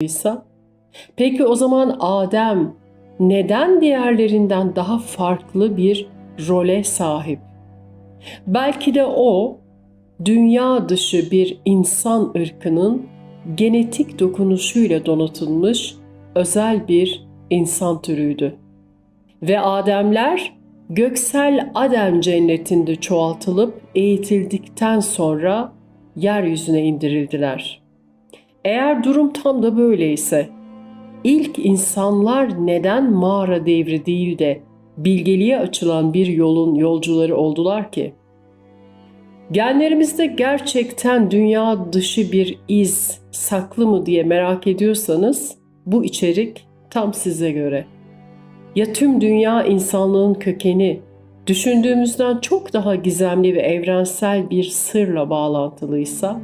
bağlantılıysa, peki o zaman Adem neden diğerlerinden daha farklı bir role sahip? Belki de o dünya dışı bir insan ırkının genetik dokunuşuyla donatılmış özel bir insan türüydü. Ve Ademler göksel Adem cennetinde çoğaltılıp eğitildikten sonra yeryüzüne indirildiler. Eğer durum tam da böyleyse, ilk insanlar neden mağara devri değil de bilgeliğe açılan bir yolun yolcuları oldular ki? Genlerimizde gerçekten dünya dışı bir iz saklı mı diye merak ediyorsanız bu içerik tam size göre. Ya tüm dünya insanlığın kökeni düşündüğümüzden çok daha gizemli ve evrensel bir sırla bağlantılıysa?